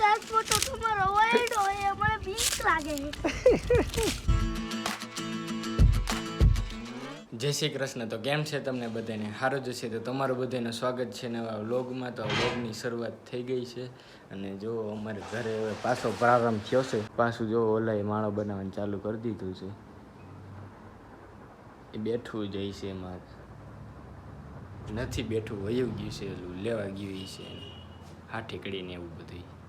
કાચબો તો તમારો વાયડો એ મને બીક લાગે જય શ્રી કૃષ્ણ. તો કેમ છે તમને બધાને? સારું જશે તો તમારું બધાને સ્વાગત છે નવા વ્લોગમાં. તો વ્લોગની શરૂઆત થઈ ગઈ છે. અને જો અમારે ઘરે હવે પાછો પ્રારંભ થયો છે. પાછું જો ઓલાએ માળો બનાવવાનું ચાલુ કરી દીધું છે. એ બેઠવું જાય છે એમાં નથી બેઠું, વયું ગયું છે. લેવા ગયું છે. હા ઠેકડીને એવું બધું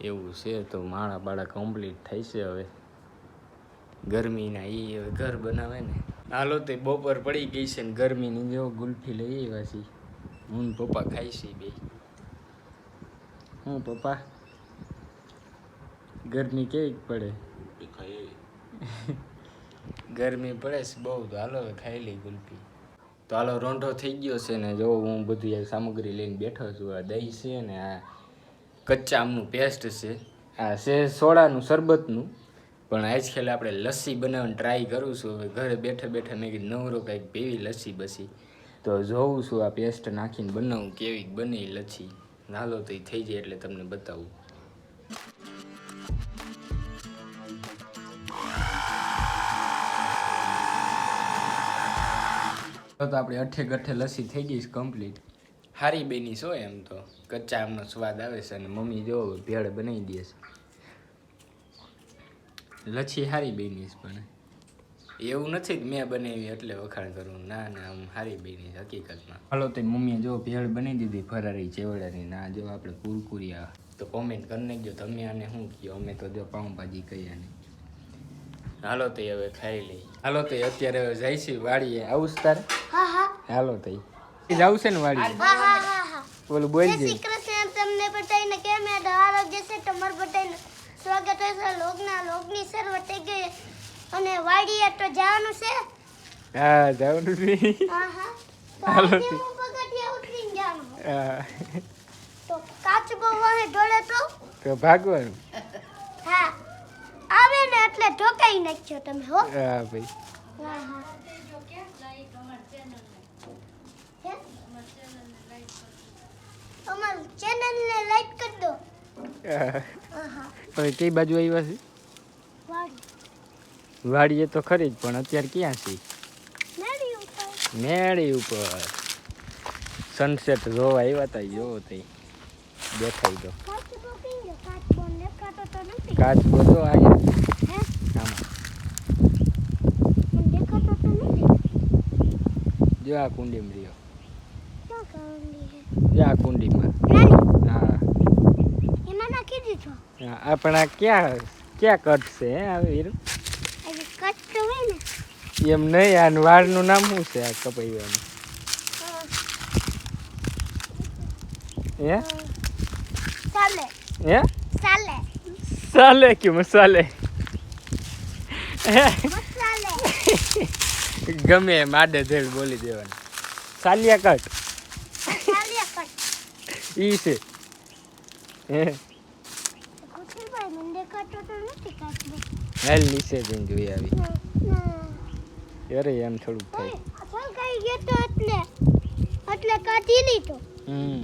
એવું છે તો માળા બાળા કમ્પ્લીટ થઈ છે હવે. ગરમીના એ હવે ઘર બનાવે ને. હાલો તે બપોર પડી ગઈ છે ને ગરમીની જો ગુલ્ફી લઈ આવ્યા છીએ. હું પપ્પા ખાઈ છે બે. હું પપ્પા? ગરમી કેવી પડે? ગરમી પડે છે બહુ તો. હાલો હવે ખાઈ લઈ ગુલ્ફી. તો હાલો રોંઢો થઈ ગયો છે ને. જો હું બધી સામગ્રી લઈને બેઠો છું. આ દહીં છે ને આ કચ્ચા આમનું પેસ્ટ છે. આ છે સોડાનું શરબતનું. પણ આજ ખેલે આપણે લસ્સી બનાવવાની ટ્રાય કરું છું. હવે ઘરે બેઠે બેઠે મેં કીધું નવરો કંઈક પીવી લસ્સી બસી. તો જોઉં છું આ પેસ્ટ નાખીને બનાવું કેવી બને લસ્સી. હાલો તો એ થઈ જાય એટલે તમને બતાવું. તો આપણી અઠે ગઠે લસ્સી થઈ ગઈ છે કમ્પ્લીટ હારી બની છો એમ તો? કચ્ચા આમનો સ્વાદ આવે છે અને મમ્મી જો ભેળ બનાવી દે છે. લચ્છી હારી બની છે પણ. એવું નથી કે મેં બનાવી એટલે વખાણ કરું. ના ના આમ હારી બની છે હકીકતમાં. હાલો તે મમ્મીએ જો ભેળ બની દીધી ફરારી ચેવડાની. ના જો આપણે કુરકુરિયા તો કોમેન્ટ કરી નાખજો તમે આને શું કહો અમે તો જો પાઉંભાજી કહીએ ને. હાલો તે હવે ખાઈ લઈ હાલો તે અત્યારે હવે જાય છે વાડીએ. આવું તારે? હા હા. હાલો તઈ. જાવ છે ને વાડી હા હા હા હા. બોલું બોલ જે શ્રી કૃષ્ણ તમને બધાને કેમ મે આરોગ્ય છે તમાર બતાઈને સ્વાગત છે. લોકના લોકની સર થઈ ગઈ. અને વાડીએ તો જવાનું છે? હા જવાનું છે. હા હા. હાલો પગથિયા ઉતરીને જવાનું. હા, તો કાચબો વાહે ઢોળે તો? તો ભાગવાનું. હા. આવે ને એટલે ઢોકાઈ નાખજો તમે હો. હા ભાઈ. હા હે? અમાર ચેનલને લાઈક કરી દો. હવે કઈ બાજુ આવ્યા છે? વાડી. વાડીએ તો ખરી જ પણ અત્યારે ક્યાં છે? મેળી ઉપર. સનસેટ જોવા આવ્યા હતા જોવો તે દેખાઈ દો. કાચ બધો નથી. જો આ કુંડીમાં રહ્યો. જો આ કુંડીમાં. એમાં નાખી દીધો. હા, આપણા ક્યાં ક્યાં કટ હે આ વીરું? આજે તો હોય ને. એમ નહીં આ વાળનું નામ શું છે આ કપાઈવાનું? હે? સાલે. હે? સાલે. સાલે કે મસાલે મસાલે ગમે એમ આડે ધેડ બોલી દેવાનું. સાલિયા કટ. સાલિયા કટ. ઈ છે હે કુતરીભાઈ મને દેખાતો તો નથી કાચબો હાલ નીચે જઈને જોઈ અરે, એમ થોડુંક થાય. સળગાઈ ગયો તો એટલે એટલે કાઢી લીધો હમ.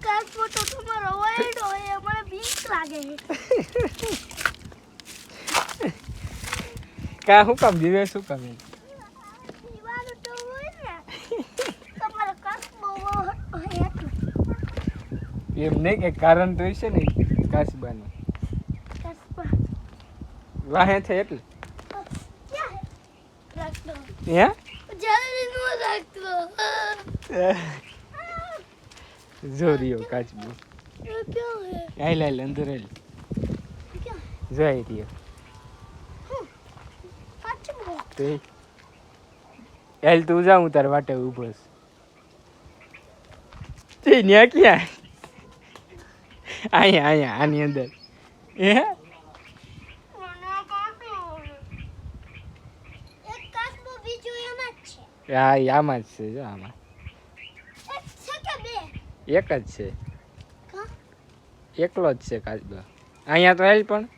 કાચબો તો તમારો વાયડો એ મને બીક લાગે કા, શું કામ જીવે શું કામ એમ? દીવાનું તો હોય ને તમારો કાચબો હોય એટલે એમ નહીં કે કારણ તો છે ને કાસબાનું વાહે છે એટલે? જો રહ્યો કાચબો એ લાઈ અંદર ક્યાં રહ્યો. કાચબો તો એ તું જા, હું તાર વાટે ઊભો છું. ન્યા ક્યાં? અહીંયા અહીંયા, આની અંદર. હે? હા આમાં જ છે, જો આમાં. એક જ છે. એકલો જ છે કાચબો. અહીંયા તો હાલ પણ.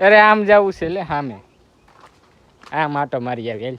અરે આમ જવું છે લે સામે આમ આટો મારી આવી, હાલ.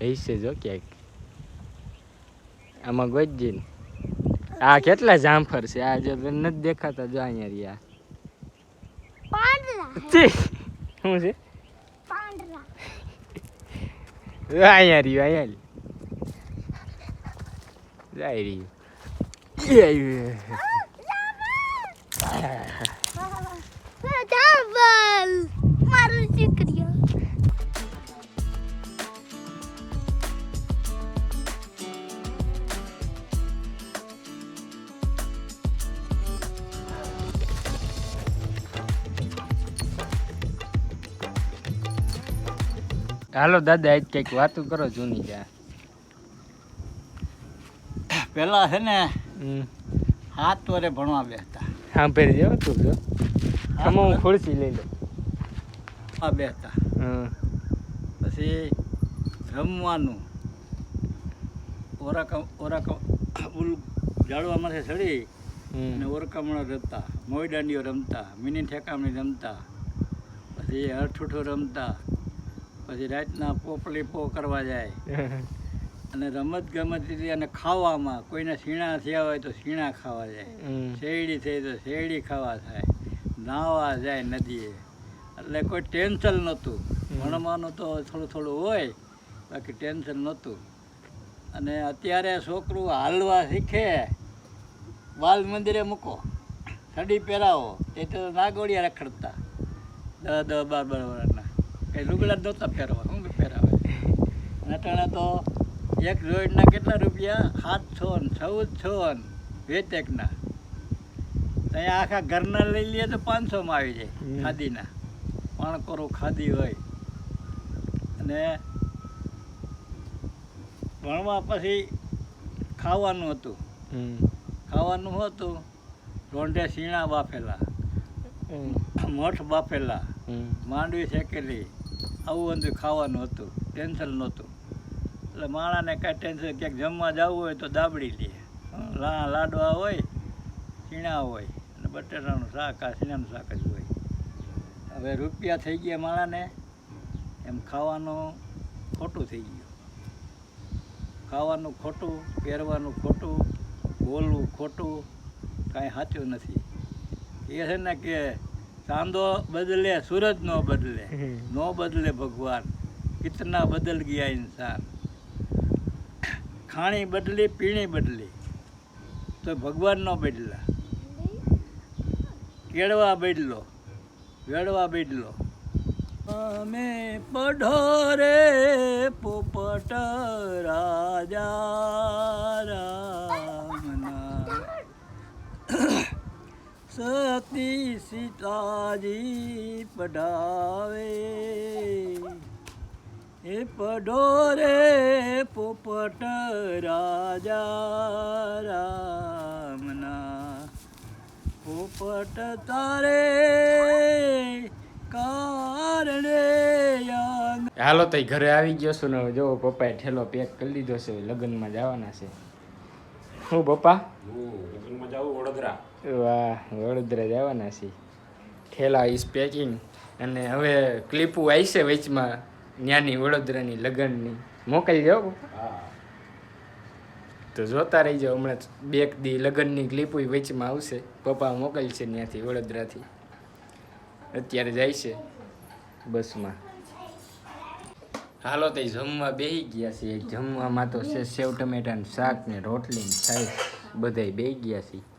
હશે જો ક્યાંક. આમાં ગોજી ને આ કેટલા જામફર છે? આ જો નથી દેખાતા જો અહીંયા રહ્યા. શું છે? અહીંયા રહ્યું અહીંયા જાય રહ્યું. આવ્યું. ચાવલ હાલો દાદા આજ કંઈક વાતો કરો જૂની જા. પેલા છે ને હાથ વરે ભણવા બેસતા સાંભળી જાવ તું જો. ખમો હું ખુરશી લઈ લો આ બેસતા પછી રમવાનું. ઓરાક ઓરાક ઉલ ઝાડવામાંથી ચડી અને ઓરકામણો રમતા મોઈ દાંડીઓ રમતા મિની ઠેકામણી રમતા. પછી અઠૂઠું રમતા. પછી રાતના પોપલી પો કરવા જાય. અને રમત ગમત રીતે અને ખાવામાં કોઈને શીણા થયા હોય તો શીણા ખાવા જાય. શેરડી થઈ તો શેરડી ખાવા થાય. નાવા જાય નદીએ. એટલે કોઈ ટેન્શન નહોતું. ભણવાનું તો થોડું થોડું હોય બાકી ટેન્શન નહોતું. અને અત્યારે છોકરું હાલવા શીખે. બાલ મંદિરે મૂકો. સડી પહેરાવો. એ તો નાગોડિયા રખડતા. દસ દસ બાર બાર વર્ષના કંઈ લુગડા નહોતા પહેરવા શું પહેરાવે. નટાણા તો એક જોઈડના કેટલા રૂપિયા? સાતસો ને ચૌદસો ને વેતેકના. ત્યાં આખા ઘરના લઈ લઈએ તો પાંચસોમાં આવી જાય ખાદીના. ખાદીના પાણકોરો ખાદી હોય. અને ભણવા પછી ખાવાનું હતું. ખાવાનું હતું? રોંઢે શીણા બાફેલા. મઠ બાફેલા. માંડવી શેકેલી. આવું બધું ખાવાનું હતું ટેન્શન નહોતું. એટલે માણાને કાંઈ ટેન્શન ક્યાંક જમવા જવું હોય તો દાબડી લા. લાડવા હોય છીણા હોય, અને બટેટાનું શાક, આ છીણાનું શાક જ હોય. હવે રૂપિયા થઈ ગયા માણાને એમ ખાવાનું ખોટું થઈ ગયું. ખાવાનું ખોટું, પહેરવાનું ખોટું, બોલવું ખોટું, કાંઈ સાચું નથી. એ છે ને કે ચાંદો બદલે સૂરજ નો બદલે. નો બદલે ભગવાન. કિતના બદલ ગયા ઇન્સાન? ખાણી બદલી પીણી બદલી. તો ભગવાન નો બદલા. કેળવા બદલો વેળવા બદલો. અમે પઢો રે પોપટ રાજા સતી સીતાજી પઢાવે. એ પઢો રે પોપટ રાજા રામના. પોપટ તારે કારણે યાદ હાલો તો ઘરે આવી ગયો છું ને જો પપ્પાએ ઠેલો પેક કરી લીધો છે લગ્નમાં જવાના છે. હું પપ્પા? લગ્નમાં જાવું વડોદરા. વાહ, વડોદરા જવાના છે ઠેલા ઇઝ પેકિંગ અને હવે ક્લિપુ આવશે વચમાં, ન્યાની વડોદરાની લગ્નની. મોકલજો તો જોતા રહીજો, હમણાં બે દી લગ્નની ક્લિપુ વચમાં આવશે. પપ્પા મોકલશે ત્યાંથી વડોદરાથી. અત્યારે જાય છે બસમાં. હાલો તે જમવા બેહી ગયા છે જમવામાં તો છે સેવ ટમેટાનું શાક ને રોટલી ને છાશ બધાય બેહી ગયા છે